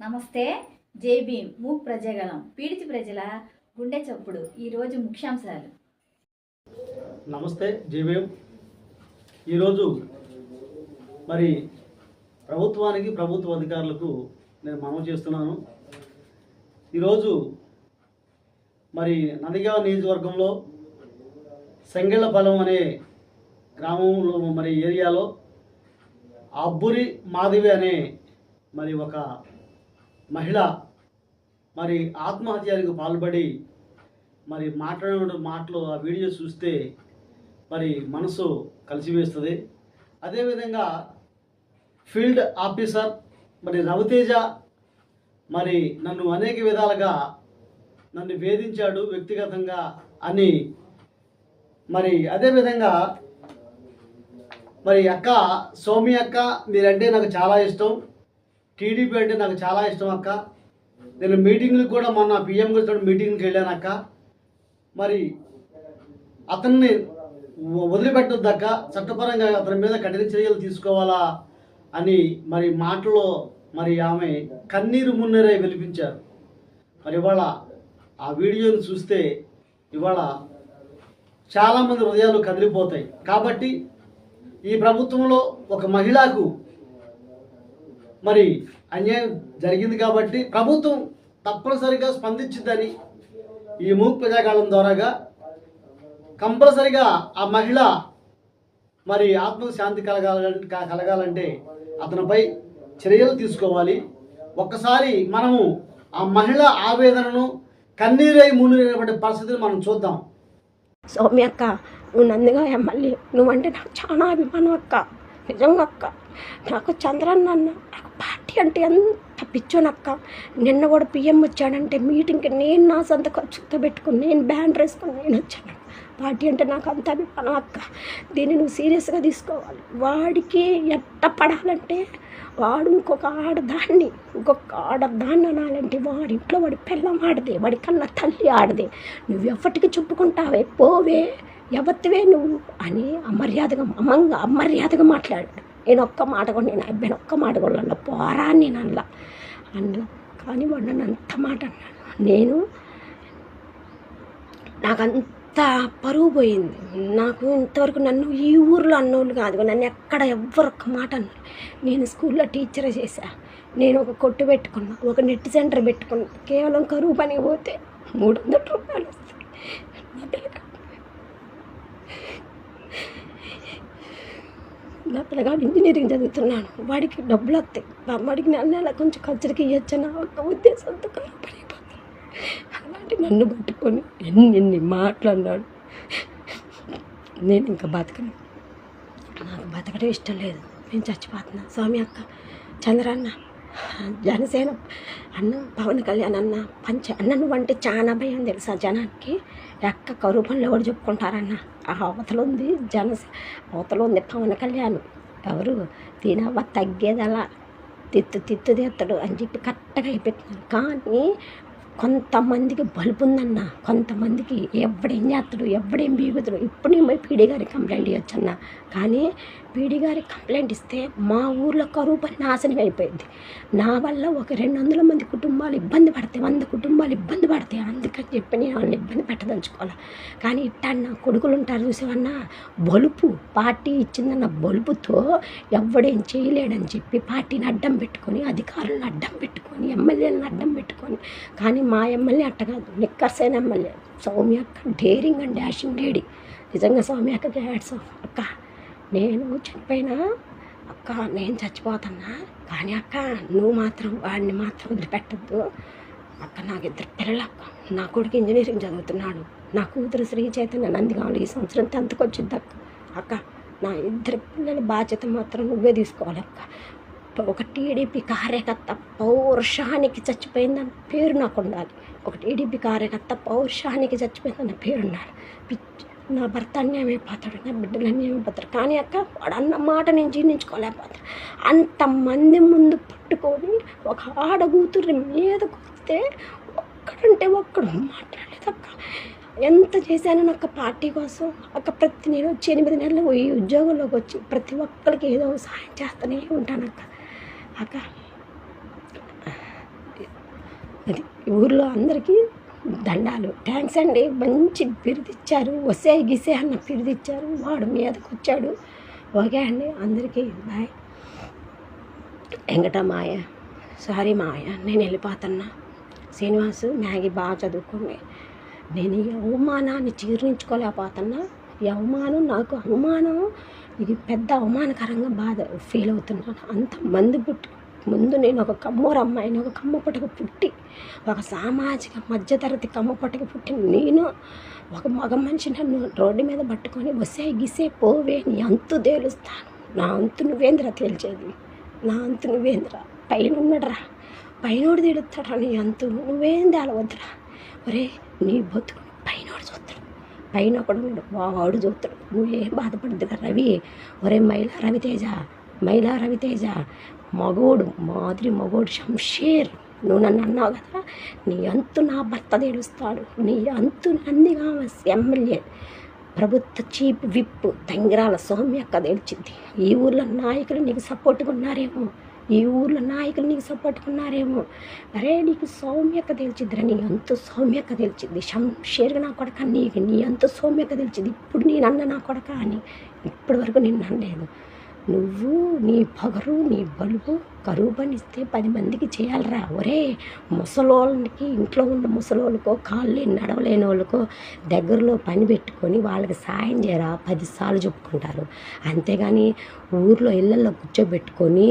నమస్తే JB MOOC ప్రజగలం పీడిత ప్రజల గుండె చప్పుడు. ఈరోజు ముఖ్యాంశాలు. నమస్తే జేబీఎం ఈరోజు మరి ప్రభుత్వానికి ప్రభుత్వ అధికారులకు నేను మనవి చేస్తున్నాను. ఈరోజు మరి నందిగా నియోజకవర్గంలో సంగెళ్ళపాలెం అనే గ్రామంలో మరి ఏరియాలో అబ్బురి మాధవి అనే మరి ఒక మహిళ మరి ఆత్మహత్యలకు పాల్పడి మరి మాట్లాడిన మాటలు ఆ వీడియో చూస్తే మరి మనసు కలిసివేస్తుంది. అదేవిధంగా ఫీల్డ్ ఆఫీసర్ మరి రవితేజ మరి నన్ను అనేక విధాలుగా నన్ను వేధించాడు వ్యక్తిగతంగా అని మరి అదేవిధంగా మరి అక్క సోమి అక్క మీరంటే నాకు చాలా ఇష్టం. టీడీపీ అంటే నాకు చాలా ఇష్టం అక్క. నేను మీటింగ్లకు కూడా మొన్న పిఎం గారితో మీటింగ్కి వెళ్ళాను అక్క. మరి అతన్ని వ- వదిలిపెట్టొద్దక్క చట్టపరంగా అతని మీద కఠిన చర్యలు తీసుకోవాలా అని మరి మాటలో మరి ఆమె కన్నీరు మున్నీరే వెలిపించారు మరి ఇవాళ ఆ వీడియోని చూస్తే ఇవాళ చాలామంది హృదయాలు కదిలిపోతాయి. కాబట్టి ఈ ప్రభుత్వంలో ఒక మహిళకు మరి అన్యాయం జరిగింది కాబట్టి ప్రభుత్వం తప్పనిసరిగా స్పందించిందని ఈ మూక్ ప్రజాకాలం ద్వారాగా కంపల్సరిగా ఆ మహిళ మరి ఆత్మశాంతి కలగాలంటే కలగాలంటే అతనిపై చర్యలు తీసుకోవాలి. ఒక్కసారి మనము ఆ మహిళ ఆవేదనను కన్నీరై మున్నీరైనటువంటి పరిస్థితిని మనం చూద్దాం. సౌమ్య అక్క నువ్వు నందిగా ఎమ్మెల్యే. నువ్వంటే నాకు చాలా అభిమానం అక్క. నిజంగా అక్క నాకు చంద్రన్న అన్న నాకు పార్టీ అంటే ఎంత పిచ్చోనక్క. నిన్న కూడా పిఎం వచ్చాడంటే మీటింగ్కి నేను నా సొంత ఖర్చుతో పెట్టుకుని నేను బ్యాండ్ వేసుకుని నేను వచ్చాను. పార్టీ అంటే నాకు అంత అభిమానం అక్క. దీన్ని నువ్వు సీరియస్గా తీసుకోవాలి. వాడికి ఎట్ట పడాలంటే వాడు ఇంకొక ఆడదాన్ని ఇంకొక ఆడదాన్ని అనాలంటే వాడి ఇంట్లో వాడి పిల్లం ఆడదే వాడి కన్నా తల్లి ఆడదే. నువ్వు ఎవరికి చెప్పుకుంటావే? పోవే. ఎవత్వే నువ్వు అని అమర్యాదగా అమ్మంగా అమర్యాదగా మాట్లాడాడు. నేను ఒక్క మాట కూడా నేను అబ్బాయిని ఒక్క మాట కూడా అన్న పోరా నేను అనలా. అనలా. కానీ వాడు నన్ను అంత మాట అన్నాడు. నేను నాకు అంత పరువు పోయింది. నాకు ఇంతవరకు నన్ను ఈ ఊర్లో అన్నోళ్ళు కాదు. నన్ను ఎక్కడ ఎవ్వరు ఒక్క మాట అన్నారు. నేను స్కూల్లో టీచర్ చేశా. నేను ఒక కొట్టు పెట్టుకున్నా. ఒక నెట్ సెంటర్ పెట్టుకున్నా. కేవలం కరువు పని పోతే మూడు వందల రూపాయలు వస్తాయి. నా పిల్లగాడు ఇంజనీరింగ్ చదువుతున్నాను వాడికి డబ్బులు వస్తాయి. మా వాడికి నెల నెల కొంచెం ఖర్చులకి ఇవ్వచ్చు నా ఒక ఉద్దేశంతో కరువు అలాంటి నన్ను పట్టుకొని ఎన్ని ఎన్ని మాట్లాడినాడు. నేను ఇంకా బతకను. నాకు బతకడం ఇష్టం లేదు. నేను చచ్చిపోతున్నా. స్వామి అక్క చంద్రన్న జనసేన అన్న పవన్ కళ్యాణ్ అన్న పంచ అన్న నువ్వంటే చాలా భయం తెలుసా జనానికి? ఎక్క కరువు కూడా చెప్పుకుంటారన్న. ఆ అవతల ఉంది జనసే అవతల ఉంది పవన్ కళ్యాణ్. ఎవరు? తినవ తగ్గేదలా తిత్తు తిత్తు తెత్తడు అని చెప్పి కరెక్ట్గా అయిపోతున్నారు కానీ కొంతమందికి బలుపు ఉందన్న కొంతమందికి ఎవడేం చేస్తాడు ఎవడేం బీగుతాడు ఇప్పుడు నేను పీడీ గారికి కంప్లైంట్ ఇవ్వచ్చన్న కానీ పీడీ గారికి కంప్లైంట్ ఇస్తే మా ఊర్లో కరువు పని నాశనం అయిపోయింది. నా వల్ల ఒక రెండు వందల మంది కుటుంబాలు ఇబ్బంది పడతాయి వంద కుటుంబాలు ఇబ్బంది పడతాయి అందుకని చెప్పి నేను వాళ్ళని ఇబ్బంది పెట్టదలుచుకోవాలి. కానీ ఇట్టన్న కొడుకులు ఉంటారు చూసేవన్నా బలుపు పార్టీ ఇచ్చిందన్న బలుపుతో ఎవడేం చేయలేడని చెప్పి పార్టీని అడ్డం పెట్టుకొని అధికారులను అడ్డం పెట్టుకొని ఎమ్మెల్యేలను అడ్డం పెట్టుకొని కానీ మా ఎమ్మెల్యే అట్ట కాదు. నిక్కర్సైన ఎమ్మెల్యే. సౌమ్య అక్క డేరింగ్ అండ్ డాషింగ్ లేడీ నిజంగా సౌమ్య అక్కకి హ్యాడ్స్ ఆఫ్. అక్క నేను చనిపోయినా అక్క నేను చచ్చిపోతున్నా కానీ అక్క నువ్వు మాత్రం వాడిని మాత్రం వదిలిపెట్టద్దు. అక్క నాకు ఇద్దరు పిల్లలు అక్క. నా కొడుకు ఇంజనీరింగ్ చదువుతున్నాడు. నా కూతురు శ్రీ చైతన్య కావాలి ఈ సంవత్సరం టెన్త్కి వచ్చింది అక్క అక్క నా ఇద్దరు పిల్లల బాధ్యత మాత్రం నువ్వే తీసుకోవాలి అక్క. ఒక టీడీపీ కార్యకర్త పౌరుషానికి చచ్చిపోయిందన్న పేరు నాకు ఉండాలి. ఒక టీడీపీ కార్యకర్త పౌరుషానికి చచ్చిపోయిందన్న పేరు ఉండాలి. పిచ్చి నా భర్త అన్యాయమైపోతాడు నా బిడ్డలు అన్యాయమైపోతాడు కానీ అక్క వాడు అన్న మాట నేను జీర్ణించుకోలేకపోతాను. అంతమంది ముందు పట్టుకొని ఒక ఆడగూతురి మీద కొడితే ఒక్కడంటే ఒక్కడు మాట్లాడలేదు అక్క ఎంత చేశాను నాకు పార్టీ కోసం? అక్క ప్రతి నేను వచ్చి ఎనిమిది నెలలు ఈ ఉద్యోగంలోకి వచ్చి ప్రతి ఒక్కరికి ఏదో సహాయం చేస్తూనే ఉంటాను అక్క అక్క. అది ఊర్లో అందరికీ దండాలు థ్యాంక్స్ అండి. మంచి బిరుదిచ్చారు వసే గిసే అన్న బిరుదిచ్చారు వాడు మీదకి వచ్చాడు ఓకే అండి. అందరికీ బాయ్. వెంకట మాయ. సారీ మాయ. నేను వెళ్ళిపోతున్నా. శ్రీనివాసు మ్యాగీ బాగా చదువుకోండి. నేను ఈ అవమానాన్ని జీర్ణించుకోలేకపోతున్నా ఈ అవమానం నాకు అవమానం. ఇది పెద్ద అవమానకరంగా బాధ ఫీల్ అవుతున్నాను. అంత మంది పుట్టి ముందు నేను ఒక కమ్మూరు అమ్మాయిని ఒక కమ్మ పుట్టక పుట్టి ఒక సామాజిక మధ్యతరగతి కమ్మ పుట్టక పుట్టి నేను ఒక మగ మనిషి నన్ను రోడ్డు మీద పట్టుకొని వసే గిసే పోవే నీ అంతు తేలుస్తాను. నా అంతు నువ్వేంద్ర తేల్చేది? నా అంతు నువ్వేంద్ర? పైన ఉన్నాడురా పైనోడు తిడుతాడా నీ అంతు. నువ్వేం తేలవద్దురా? ఒరే నీ బతుకు పైనోడు చూస్తాడు. పైన ఒకడు ఉన్నాడు వాడు చూస్తాడు. నువ్వేం కదా రవి? ఒరే మైలా రవితేజ మైలా రవితేజ మగోడు మాదిరి మగోడు శంషేర్ నువ్వు నన్ను అన్నావు కదా నీ అంతు నా భర్త తెలుస్తాడు నీ అంతు నందిగా ఎమ్మెల్యే ప్రభుత్వ చీఫ్ విప్ తంగిరాల సౌమ్యక్క తెలిసింది ఈ ఊర్లో నాయకులు నీకు సపోర్ట్గా ఉన్నారేమో. ఈ ఊర్లో నాయకులు నీకు సపోర్ట్గా ఉన్నారేమో అరే నీకు సౌమ్యత తెలిసిద్దిరా నీ అంత సౌమ్యత తెలిసింది షంషేర్గా నా కొడక నీకు నీ అంత సౌమ్యత తెలిసింది ఇప్పుడు నేను అన్న నా కొడక అని ఇప్పటి వరకు నిన్ను అనలేదు. నువ్వు నీ పగరు నీ బలుపు కరువు పనిస్తే పది మందికి చేయాలిరా. ఒరే ముసలోళ్ళకి ఇంట్లో ఉన్న ముసలోళ్ళకో కాళ్ళు నడవలేని వాళ్ళకో దగ్గరలో పని పెట్టుకొని వాళ్ళకి సాయం చేయరా? పదిసార్లు చెప్పుకుంటారు. అంతేగాని ఊర్లో ఇళ్ళల్లో కూర్చోబెట్టుకొని